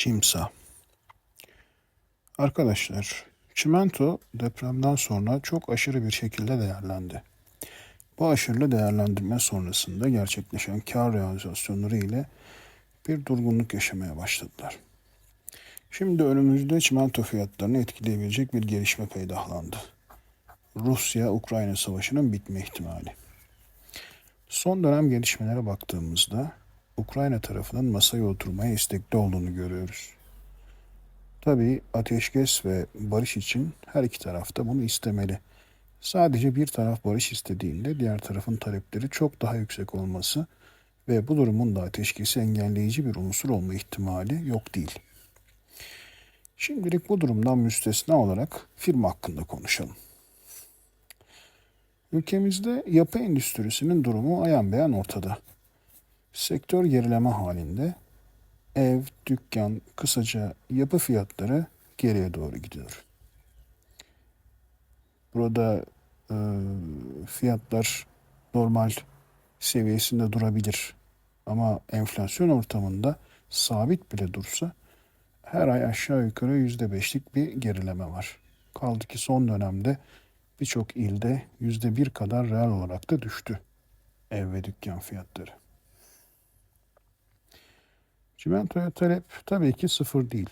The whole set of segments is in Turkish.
Çimsa. Arkadaşlar, çimento depremden sonra çok aşırı bir şekilde değerlendi. Bu aşırı değerlendirme sonrasında gerçekleşen kar realizasyonları ile bir durgunluk yaşamaya başladılar. Şimdi önümüzde çimento fiyatlarını etkileyebilecek bir gelişme peydahlandı. Rusya-Ukrayna savaşının bitme ihtimali. Son dönem gelişmelere baktığımızda Ukrayna tarafının masaya oturmaya istekli olduğunu görüyoruz. Tabii ateşkes ve barış için her iki taraf da bunu istemeli. Sadece bir taraf barış istediğinde diğer tarafın talepleri çok daha yüksek olması ve bu durumun da ateşkesi engelleyici bir unsur olma ihtimali yok değil. Şimdilik bu durumdan müstesna olarak firma hakkında konuşalım. Ülkemizde yapı endüstrisinin durumu ayan beyan ortada. Sektör gerileme halinde ev, dükkan, kısaca yapı fiyatları geriye doğru gidiyor. Burada e, fiyatlar normal seviyesinde durabilir. Ama enflasyon ortamında sabit bile dursa her ay aşağı yukarı yüzde beşlik bir gerileme var. Kaldı ki son dönemde birçok ilde yüzde bir kadar reel olarak da düştü ev ve dükkan fiyatları. Çimentoya talep tabii ki sıfır değil.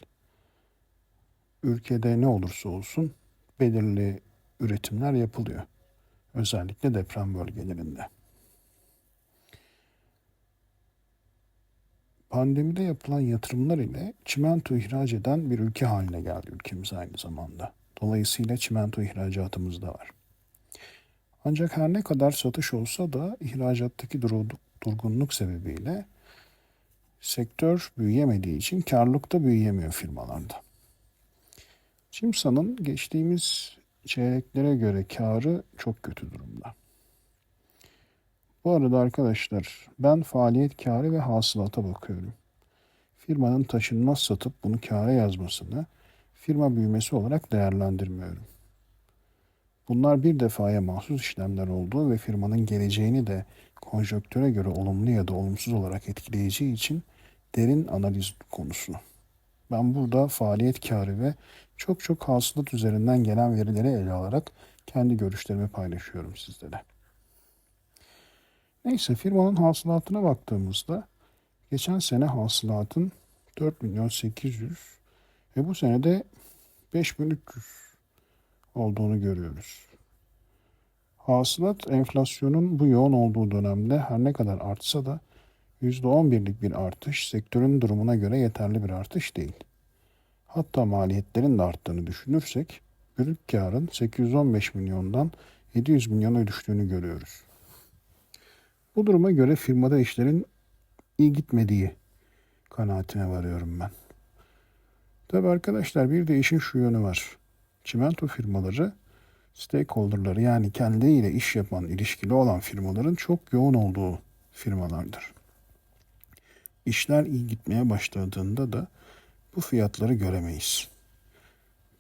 Ülkede ne olursa olsun belirli üretimler yapılıyor. Özellikle deprem bölgelerinde. Pandemide yapılan yatırımlar ile çimento ihraç eden bir ülke haline geldi ülkemiz aynı zamanda. Dolayısıyla çimento ihracatımız da var. Ancak her ne kadar satış olsa da ihracattaki durgunluk sebebiyle sektör büyüyemediği için karlılık da büyüyemiyor firmalarda. Çimsa'nın geçtiğimiz çeyreklere göre karı çok kötü durumda. Bu arada arkadaşlar ben faaliyet karı ve hasılata bakıyorum. Firmanın taşınmaz satıp bunu kâra yazmasını firma büyümesi olarak değerlendirmiyorum. Bunlar bir defaya mahsus işlemler olduğu ve firmanın geleceğini de konjöktöre göre olumlu ya da olumsuz olarak etkileyeceği için derin analiz konusu. Ben burada faaliyet karı ve çok çok hasılat üzerinden gelen verileri ele alarak kendi görüşlerimi paylaşıyorum sizlere. Neyse firmanın hasılatına baktığımızda geçen sene hasılatın 4 milyon 800 ve bu sene de 5300 olduğunu görüyoruz. Hasılat enflasyonun bu yoğun olduğu dönemde her ne kadar artsa da %11'lik bir artış sektörün durumuna göre yeterli bir artış değil. Hatta maliyetlerin de arttığını düşünürsek brüt karın 815 milyondan 700 milyona düştüğünü görüyoruz. Bu duruma göre firmada işlerin iyi gitmediği kanaatine varıyorum ben. Tabi arkadaşlar bir de işin şu yönü var. Çimento firmaları stakeholderları yani kendileriyle iş yapan, ilişkili olan firmaların çok yoğun olduğu firmalardır. İşler iyi gitmeye başladığında da bu fiyatları göremeyiz.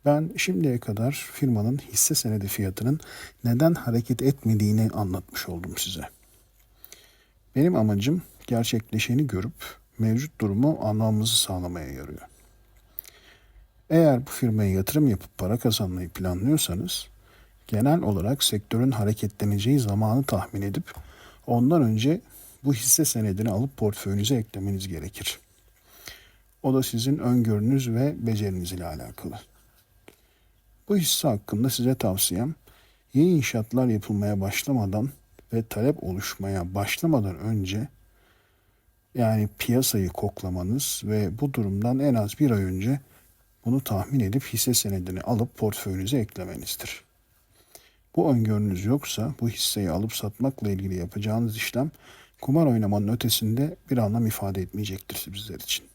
Ben şimdiye kadar firmanın hisse senedi fiyatının neden hareket etmediğini anlatmış oldum size. Benim amacım gerçekleşeni görüp mevcut durumu anlamamızı sağlamaya yarıyor. Eğer bu firmaya yatırım yapıp para kazanmayı planlıyorsanız genel olarak sektörün hareketleneceği zamanı tahmin edip ondan önce bu hisse senedini alıp portföyünüze eklemeniz gerekir. O da sizin öngörünüz ve beceriniz ile alakalı. Bu hisse hakkında size tavsiyem yeni inşaatlar yapılmaya başlamadan ve talep oluşmaya başlamadan önce yani piyasayı koklamanız ve bu durumdan en az bir ay önce bunu tahmin edip hisse senedini alıp portföyünüze eklemenizdir. Bu öngörünüz yoksa bu hisseyi alıp satmakla ilgili yapacağınız işlem kumar oynamanın ötesinde bir anlam ifade etmeyecektir sizler için.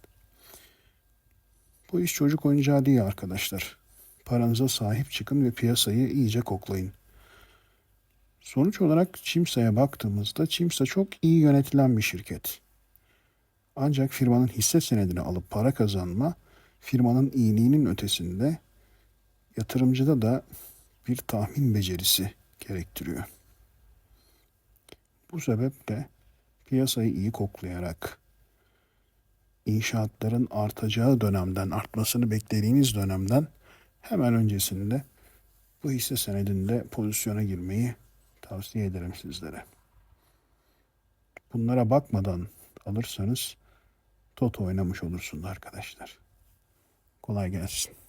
Bu iş çocuk oyuncağı değil arkadaşlar. Paranıza sahip çıkın ve piyasayı iyice koklayın. Sonuç olarak Çimsa'ya baktığımızda Çimsa çok iyi yönetilen bir şirket. Ancak firmanın hisse senedini alıp para kazanma firmanın iyiliğinin ötesinde yatırımcıda da bir tahmin becerisi gerektiriyor. Bu sebeple piyasayı iyi koklayarak inşaatların artacağı dönemden, artmasını beklediğiniz dönemden hemen öncesinde bu hisse senedinde pozisyona girmeyi tavsiye ederim sizlere. Bunlara bakmadan alırsanız Toto oynamış olursunuz arkadaşlar. Kolay gelsin.